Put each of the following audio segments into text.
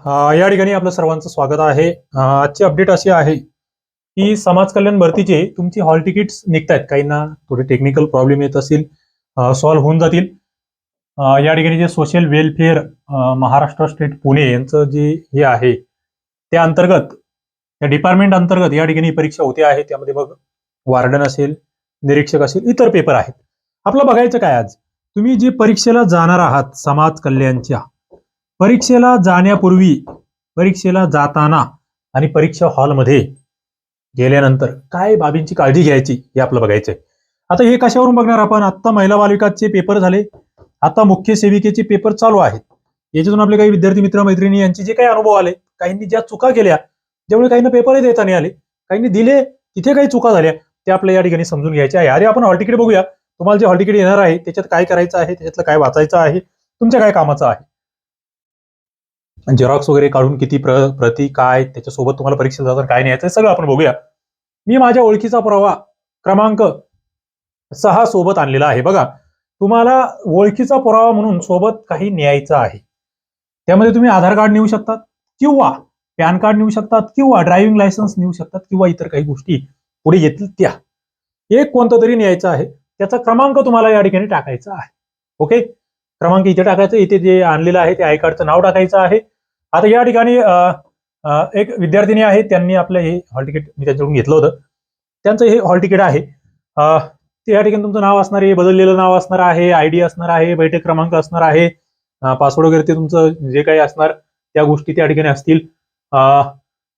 या ठिकाणी आपलं सर्वांचं स्वागत आहे. आजची अपडेट अशी आहे की समाज कल्याण भरतीचे तुमची हॉल तिकीट्स निघत आहेत काहींना थोडे टेक्निकल प्रॉब्लेम येत असतील सॉल्व्ह होऊन जातील. या ठिकाणी जे social welfare Maharashtra state Pune यांचं जे हे आहे त्या अंतर्गत त्या डिपार्टमेंट अंतर्गत या ठिकाणी परीक्षा होते आहे त्यामध्ये मग वार्डन असेल निरीक्षक असेल इतर पेपर आहेत. आपलं बघायचं काय आज? तुम्ही जे परीक्षेला जाणार आहात समाज कल्याणच्या परीक्षेला जाण्यापूर्वी परीक्षेला जाताना आणि परीक्षा हॉलमध्ये गेल्यानंतर काय बाबींची काळजी घ्यायची हे आपलं बघायचंय. आता हे कशावरून बघणार आपण? आता महिला बालिकाचे पेपर झाले. आता मुख्य सेविकेचे पेपर चालू आहेत. याच्यातून आपले काही विद्यार्थी मित्र मैत्रिणी यांचे जे काही अनुभव आले काहींनी ज्या चुका केल्या ज्यामुळे काहींना पेपरही देता नाही आले काहींनी दिले तिथे काही चुका झाल्या ते आपल्या या ठिकाणी समजून घ्यायचे आहे. अरे आपण हॉल तिकीट बघूया. तुम्हाला जे हॉल तिकीट येणार आहे त्याच्यात काय करायचं आहे त्याच्यातलं काय वाचायचं आहे तुमच्या काय कामाचं आहे? झेरॉक्स वगैरे काढून किती प्र प्रती काय त्याच्यासोबत तुम्हाला परीक्षा जाताना काय न्यायचं हे सगळं आपण बघूया. मी माझ्या ओळखीचा पुरावा क्रमांक सहा सोबत आणलेला आहे. बघा तुम्हाला ओळखीचा पुरावा म्हणून सोबत काही न्यायचं आहे. त्यामध्ये तुम्ही आधार कार्ड नेऊ शकतात किंवा पॅन कार्ड नेऊ शकतात किंवा ड्रायव्हिंग लायसन्स नेऊ शकतात किंवा इतर काही गोष्टी पुढे येतील त्या. एक कोणतं तरी न्यायचं आहे त्याचा क्रमांक तुम्हाला या ठिकाणी टाकायचा आहे. ओके? क्रमांक इथे टाकायचं इथे जे आणलेलं आहे ते आय कार्डचं नाव टाकायचं आहे. आता या ठिकाणी एक विद्यार्थिनी आहे त्यांनी आपलं हे हॉल तिकीट मी त्यांच्याकडून घेतलं होतं. त्यांचं हे हॉल तिकीट आहे. ते या ठिकाणी तुमचं नाव असणार आहे बदललेलं नाव असणार आहे आय डी असणार आहे बैठक क्रमांक असणार आहे पासवर्ड वगैरे ते तुमचं जे काही असणार त्या गोष्टी त्या ठिकाणी असतील.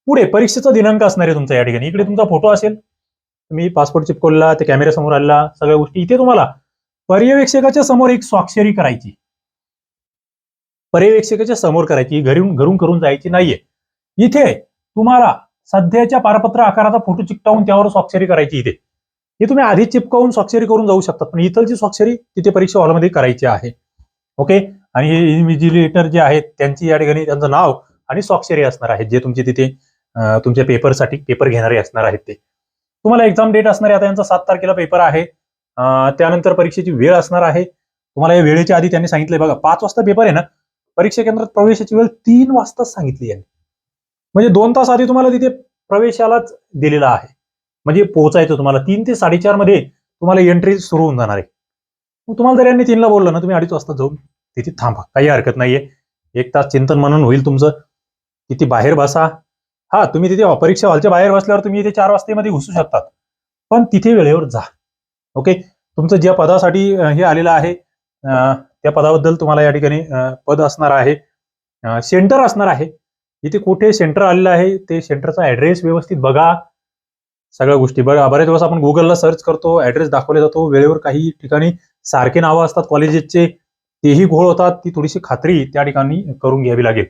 पुढे परीक्षेचा दिनांक असणार आहे तुमचा या ठिकाणी. इकडे तुमचा फोटो असेल. तुम्ही पासपोर्ट चिपकवला ते कॅमेरा समोर आला सगळ्या गोष्टी. इथे तुम्हाला पर्यवेक्षकाच्या समोर एक स्वाक्षरी करायची. पर्यवेक्षकाच्या समोर करायची घरून घरून करून जायची नाहीये. इथे तुम्हाला सध्याच्या पारपत्र आकाराचा फोटो चिकटावून त्यावर स्वाक्षरी करायची इथे. हे तुम्ही आधी चिपकावून स्वाक्षरी करून जाऊ शकतात पण इथलची स्वाक्षरी तिथे परीक्षा हॉलमध्ये करायची आहे. ओके? आणि हे इन्व्हिजिलेटर जे आहेत त्यांची या ठिकाणी त्यांचं नाव आणि स्वाक्षरी असणार आहे जे तुमचे तिथे तुमच्या पेपरसाठी पेपर घेणारे असणार आहेत ते. तुम्हाला एक्झाम डेट असणार आहे आता यांचा सात तारखेला पेपर आहे. त्यानंतर परीक्षेची वेळ असणार आहे. तुम्हाला या वेळेच्या आधी त्यांनी सांगितलंय बघा पाच वाजता पेपर आहे ना परीक्षा केंद्रात प्रवेशाची वेळ तीन वाजता सांगितली आहे म्हणजे दोन तास आधी तुम्हाला तिथे प्रवेशालाच दिलेला आहे. म्हणजे पोहोचायचं तुम्हाला. तीन ते साडेचारमध्ये तुम्हाला एंट्री सुरू होऊन जाणार आहे. मग तुम्हाला जर यांनी तीनला बोललं ना तुम्ही अडीच वाजता जाऊन तिथे थांबा. काही हरकत नाहीये. एक तास चिंतन मनन होईल तुमचं. तिथे बाहेर बसा. हा तुम्ही तिथे परीक्षा हॉलच्या बाहेर बसल्यावर तुम्ही इथे चार वाजतेमध्ये घुसू शकतात. पण तिथे वेळेवर जा. ओके? तुमचं ज्या पदासाठी हे आलेलं आहे त्या पदाबद्दल तुम्हाला या ठिकाणी पद असणार आहे. सेंटर असणार आहे. इथे कुठे सेंटर आलेलं आहे ते सेंटरचा ऍड्रेस व्यवस्थित बघा. सगळ्या गोष्टी बघा. बऱ्याच दिवस आपण गुगलला सर्च करतो ऍड्रेस दाखवला जातो. वेळेवर काही ठिकाणी सारखे नावं असतात कॉलेजेसचे तेही घोळ होतात. ती थोडीशी खात्री त्या ठिकाणी करून घ्यावी लागेल.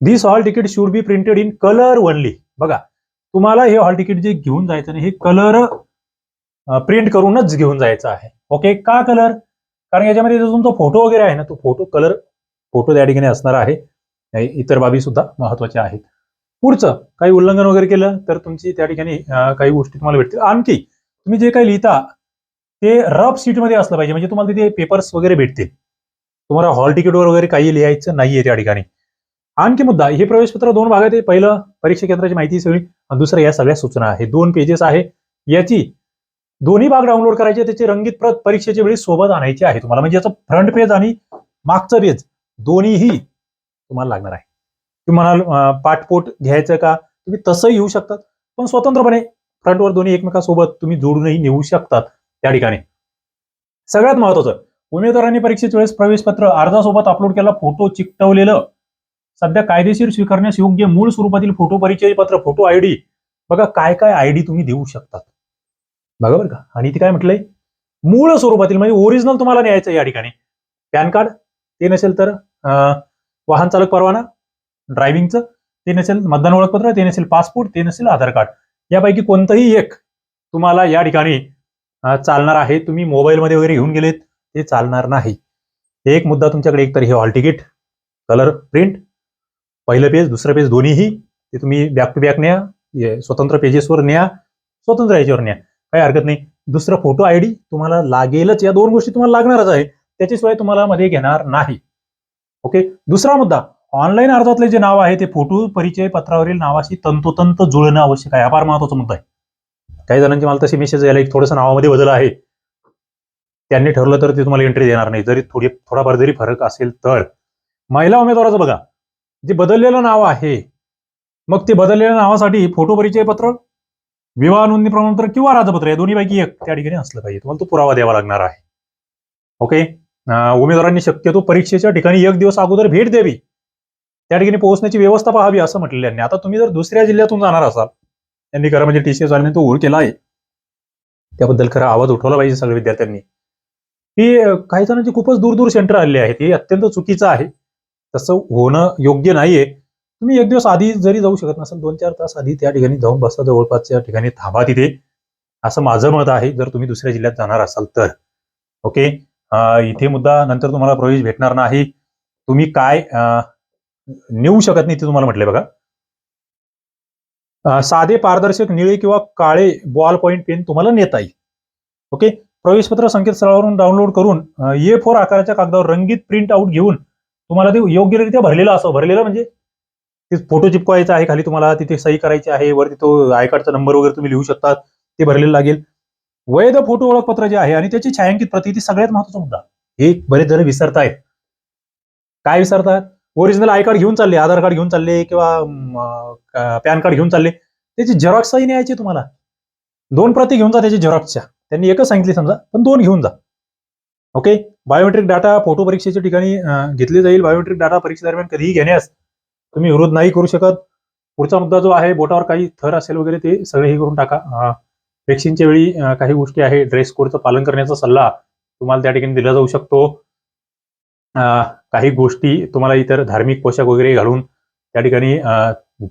This hall ticket should be printed in colour only बघा. तुम्हाला हे हॉल तिकीट जे घेऊन जायचं ना हे कलर प्रिंट करूनच घेऊन जायचं आहे. ओके का कलर कारण याच्यामध्ये जो तुमचा फोटो वगैरे आहे ना तो फोटो कलर फोटो त्या ठिकाणी असणार आहे. इतर बाबी सुद्धा महत्त्वाच्या आहेत. पुढचं काही उल्लंघन वगैरे केलं तर तुमची त्या ठिकाणी काही गोष्टी तुम्हाला भेटतील. आणखी तुम्ही जे काही लिहिता ते रफ सीटमध्ये असलं पाहिजे. म्हणजे तुम्हाला तिथे पेपर्स वगैरे भेटतील. तुम्हाला हॉल तिकीटवर वगैरे काही लिहायचं नाहीये त्या ठिकाणी. आणखी मुद्दा हे प्रवेशपत्र दोन भागात आहे. पहिलं परीक्षा केंद्राची माहिती सगळी आणि दुसरं या सगळ्या सूचना आहे दोन पेजेस आहे. याची दोन्ही भाग डाउनलोड करायचे त्याची रंगीत प्रत परीक्षेच्या वेळी सोबत आणायची आहे तुम्हाला. म्हणजे याचं फ्रंट पेज आणि मागचं पेज दोन्हीही तुम्हाला लागणार आहे. तुम्ही म्हणाल पाठपोट घ्यायचं का? तुम्ही तसंही येऊ शकतात. पण स्वतंत्रपणे फ्रंटवर दोन्ही एकमेकांसोबत तुम्ही जोडूनही नेऊ शकतात त्या ठिकाणी. सगळ्यात महत्वाचं उमेदवारांनी परीक्षेच्या वेळेस प्रवेशपत्र अर्जासोबत अपलोड केला फोटो चिकटवलेलं. सध्या कायदेशीर स्वीकारण्यास योग्य मूळ स्वरूपातील फोटो परिचय पत्र फोटो आयडी बघा काय काय आयडी तुम्ही देऊ शकतात. बघा बरं का. आणि इथे काय म्हटलंय? मूळ स्वरूपातील म्हणजे ओरिजिनल तुम्हाला न्यायचं या ठिकाणी. पॅन कार्ड ते नसेल तर वाहन चालक परवाना ड्रायव्हिंगचं ते नसेल मतदान ओळखपत्र ते नसेल पासपोर्ट ते नसेल आधार कार्ड. यापैकी कोणतंही एक तुम्हाला या ठिकाणी चालणार आहे. तुम्ही मोबाईलमध्ये वगैरे घेऊन गेलेत ते चालणार नाही. एक मुद्दा तुमच्याकडे एकतर हे हॉल तिकीट कलर प्रिंट पहिलं पेज दुसरं पेज दोन्हीही ते तुम्ही बॅक टू बॅक न्या स्वतंत्र पेजेसवर न्या स्वतंत्र याच्यावर न्या. काही हरकत नाही. दुसरं फोटो आयडी तुम्हाला लागेलच. या दोन गोष्टी तुम्हाला लागणारच आहे. त्याच्याशिवाय तुम्हाला मध्ये घेणार नाही. ओके दुसरा मुद्दा. ऑनलाईन अर्जातले जे नाव आहे ते फोटो परिचय पत्रावरील नावाशी तंतोतंत जुळणं आवश्यक आहे. हा फार महत्त्वाचा मुद्दा आहे. काही जणांची मला तशी मेसेज यायला एक थोडंसं नावामध्ये बदल आहे. त्यांनी ठरवलं तर ते तुम्हाला एंट्री देणार नाही. जरी थोडी थोडाफार जरी फरक असेल तर. महिला उमेदवाराचं बघा. जे बदललेलं नाव आहे मग ते बदललेल्या नावासाठी फोटो परिचय पत्र विवाह नोंदणी प्रमाणपत्र किंवा राजपत्र या दोन्हीपैकी एक त्या ठिकाणी असलं पाहिजे. तुम्हाला तो पुरावा द्यावा लागणार आहे. ओके उमेदवारांनी शक्यतो परीक्षेच्या ठिकाणी एक दिवस अगोदर भेट द्यावी. त्या ठिकाणी पोहोचण्याची व्यवस्था पाहावी असं म्हटलेलं यांनी आता तुम्ही जर दुसऱ्या जिल्ह्यातून जाणार असाल त्यांनी खरं म्हणजे टीसीएस वाल्याने तो ओळ केला आहे. त्याबद्दल खरा आवाज उठवला पाहिजे सगळ्या विद्यार्थ्यांनी. की काही जणांची खूपच दूर दूर सेंटर आलेले आहेत. हे अत्यंत चुकीचं आहे. तसं होणं योग्य नाहीये. तुम्ही एक दिवस आधी जरी जाऊ शकत नसाल दोन चार तास आधी त्या ठिकाणी जाऊन बसा जवळपासच्या ठिकाणी थांबा तिथे. असं माझं मत आहे जर तुम्ही दुसऱ्या जिल्ह्यात जाणार असाल तर. ओके? इथे मुद्दा नंतर तुम्हाला प्रवेश भेटणार नाही. तुम्ही काय नेऊ शकत नाही ते तुम्हाला म्हटले बघा. साधे पारदर्शक निळे किंवा काळे बॉल पॉईंट पेन तुम्हाला नेता येईल. ओके? प्रवेशपत्र संकेतस्थळावरून डाउनलोड करून ए फोर आकाराच्या कागदावर रंगीत प्रिंट आउट घेऊन तुम्हाला ते योग्यरित्या भरलेलं असं भरलेलं म्हणजे ते फोटो चिपकवायचा आहे खाली तुम्हाला तिथे सही करायची आहे वरती तो आय कार्डचा नंबर वगैरे तुम्ही लिहू शकता ते भरलेलं लागेल. वैध फोटो ओळखपत्र जे आहे आणि त्याची छायांकित प्रती ती सगळ्यात महत्त्वाचा मुद्दा. हे बरेच जण विसरतायत. काय विसरतात? ओरिजिनल आय कार्ड घेऊन चालले आधार कार्ड घेऊन चालले किंवा पॅन कार्ड घेऊन चालले त्याची झेरॉक्सही न्यायची तुम्हाला. दोन प्रती घेऊन जा त्याची झेरॉक्सच्या त्यांनी एकच सांगितली समजा पण दोन घेऊन जा. ओके बायोमेट्रिक डाटा फोटो परीक्षेच्या ठिकाणी घेतले जाईल. बायोमेट्रिक डाटा परीक्षेदरम्यान कधीही घेण्यास तुम्ही विरोध नाही करू शकत. पुढचा मुद्दा जो आहे बोटावर काही थर असेल वगैरे ते सगळे हे करून टाका. वॅक्सिनच्या वेळी काही गोष्टी आहे ड्रेस कोडचं पालन करण्याचा सल्ला तुम्हाला त्या ठिकाणी दिला जाऊ शकतो. काही गोष्टी तुम्हाला इतर धार्मिक पोशाख वगैरे घालून त्या ठिकाणी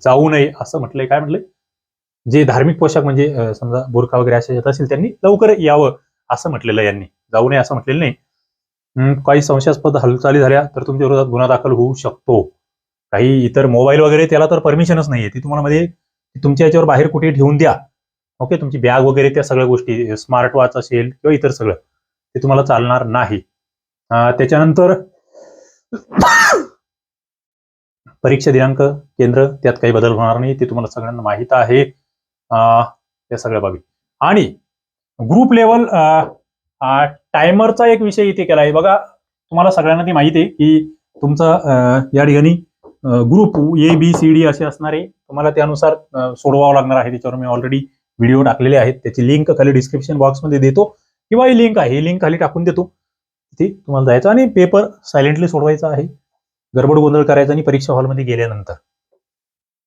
जाऊ नये असं म्हटलंय. काय म्हटलंय? जे धार्मिक पोशाख म्हणजे समजा बुरखा वगैरे असे येत असेल त्यांनी लवकर यावं असं म्हटलेलं यांनी. जाऊ नये असं म्हटलेलं नाही. काही संशयास्पद हालचाली झाल्या तर तुमच्या विरोधात गुन्हा दाखल होऊ शकतो. काही इतर मोबाईल वगैरे त्याला तर परमिशनच नाहीये. ती तुम्हाला मध्ये तुमच्या याच्यावर बाहेर कुठे ठेवून द्या. ओके तुमची बॅग वगैरे त्या सगळ्या गोष्टी स्मार्ट वॉच असेल किंवा इतर सगळं ते तुम्हाला चालणार नाही. त्याच्यानंतर परीक्षा दिनांक केंद्र त्यात काही बदल होणार नाही ते तुम्हाला सगळ्यांना माहीत आहे. त्या सगळ्या बाबी. आणि ग्रुप लेवल टायमरचा एक विषय इथे केला आहे. बघा तुम्हाला सगळ्यांना ती माहिती आहे की तुमचा या ठिकाणी group A B C D असे असणारे तुम्हाला त्यानुसार सोडवावं लागणार आहे. त्याच्यावर मी ऑलरेडी व्हिडिओ टाकलेले आहेत. त्याची लिंक खाली डिस्क्रिप्शन बॉक्समध्ये देतो. किंवा ही लिंक आहे ही लिंक खाली टाकून देतो. तिथे तुम्हाला जायचं आणि पेपर सायलेंटली सोडवायचा आहे. गडबड गोंधळ करायचा आणि परीक्षा हॉलमध्ये गेल्यानंतर.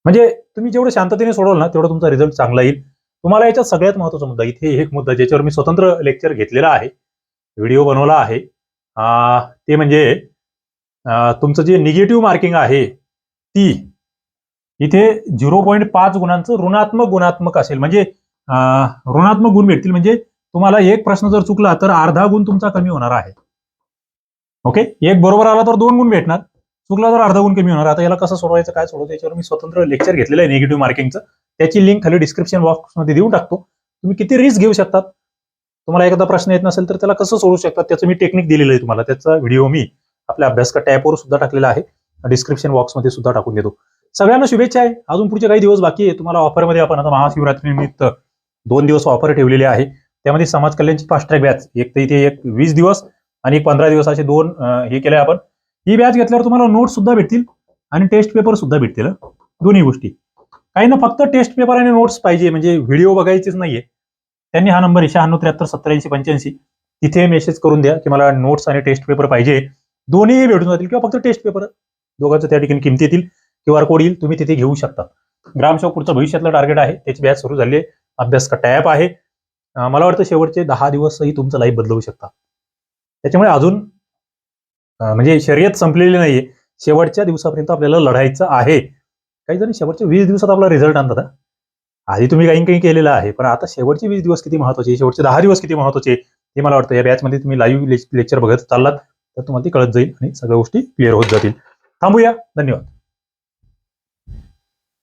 म्हणजे तुम्ही जेवढं शांततेने सोडवलं ना तेवढा तुमचा रिझल्ट चांगला येईल. तुम्हाला याच्यात सगळ्यात महत्त्वाचा मुद्दा इथे एक मुद्दा ज्याच्यावर मी स्वतंत्र लेक्चर घेतलेला आहे. व्हिडिओ बनवला आहे. ते म्हणजे तुमचं जे निगेटिव्ह मार्किंग आहे ती. इथे झिरो पॉईंट पाच गुणांचं ऋणात्मक गुणात्मक असेल. म्हणजे ऋणात्मक गुण भेटतील म्हणजे तुम्हाला एक प्रश्न जर चुकला तर अर्धा गुण तुमचा कमी होणार आहे. ओके? एक बरोबर आला तर दोन गुण भेटणार. चुकला तर अर्धा गुण कमी होणार. आता याला कसं सोडवायचं काय सोडवायचं याच्यावर मी स्वतंत्र लेक्चर घेतलेलं आहे निगेटिव्ह मार्किंगचं त्याची लिंक खाली डिस्क्रिप्शन बॉक्समध्ये देऊन टाकतो. तुम्ही किती रिस्क घेऊ शकतात? तुम्हाला एखादा प्रश्न येत नसेल तर त्याला कसं सोडू शकतात? त्याचं मी टेक्निक दिलेलं आहे तुम्हाला. त्याचा व्हिडिओ मी आपल्या अभ्यासका टॅपवर सुद्धा टाकलेला आहे. डिस्क्रिप्शन बॉक्समध्ये सुद्धा टाकून देतो. सगळ्यांना शुभेच्छा आहे. अजून पुढचे काही दिवस बाकी आहे. तुम्हाला ऑफरमध्ये आपण आता महाशिवरात्री निमित्त दोन दिवस ऑफर ठेवलेले आहे. त्यामध्ये समाज कल्याणची फास्ट ट्रॅक बॅच एक तर इथे एक वीस दिवस आणि एक पंधरा दिवस असे दोन हे केले आपण. ही बॅच घेतल्यावर तुम्हाला नोट सुद्धा भेटतील आणि टेस्ट पेपर सुद्धा भेटतील दोन्ही गोष्टी. काही ना फक्त टेस्ट पेपर आणि नोट्स पाहिजे. म्हणजे व्हिडिओ बघायचेच नाहीये. त्यांनी हा नंबर शहाण्णव त्र्याहत्तर सत्त्याऐंशी पंच्याऐंशी. तिथे मेसेज करून द्या की मला नोट्स आणि टेस्ट पेपर पाहिजे. दोन्ही भेटून जातील किंवा फक्त टेस्ट पेपर दोघांचं त्या ठिकाणी किमती येतील. क्यू आर कोड येईल. तुम्ही तिथे घेऊ शकता. ग्रामसेवक पुढचं भविष्यातलं टार्गेट आहे. त्याची बॅच सुरू झाली आहे. अभ्यास का टॅप आहे. मला वाटतं शेवटचे दहा दिवसही तुमचं लाईफ बदलवू शकता. त्याच्यामुळे अजून म्हणजे शर्यत संपलेली नाहीये. शेवटच्या दिवसापर्यंत आपल्याला लढायचं आहे. काही जरी शेवटच्या वीस दिवसात आपला रिझल्ट आणतात आधी तुम्ही काही काही केलेलं आहे. पण आता शेवटचे वीस दिवस किती महत्त्वाचे शेवटचे दहा दिवस किती महत्त्वाचे हे मला वाटतं. या बॅचमध्ये तुम्ही लाईव्ह लेक्चर बघत चाललात तर तुम्हाला ती कळत जाईल आणि सगळ्या गोष्टी क्लिअर होत जातील. थांबूया. धन्यवाद.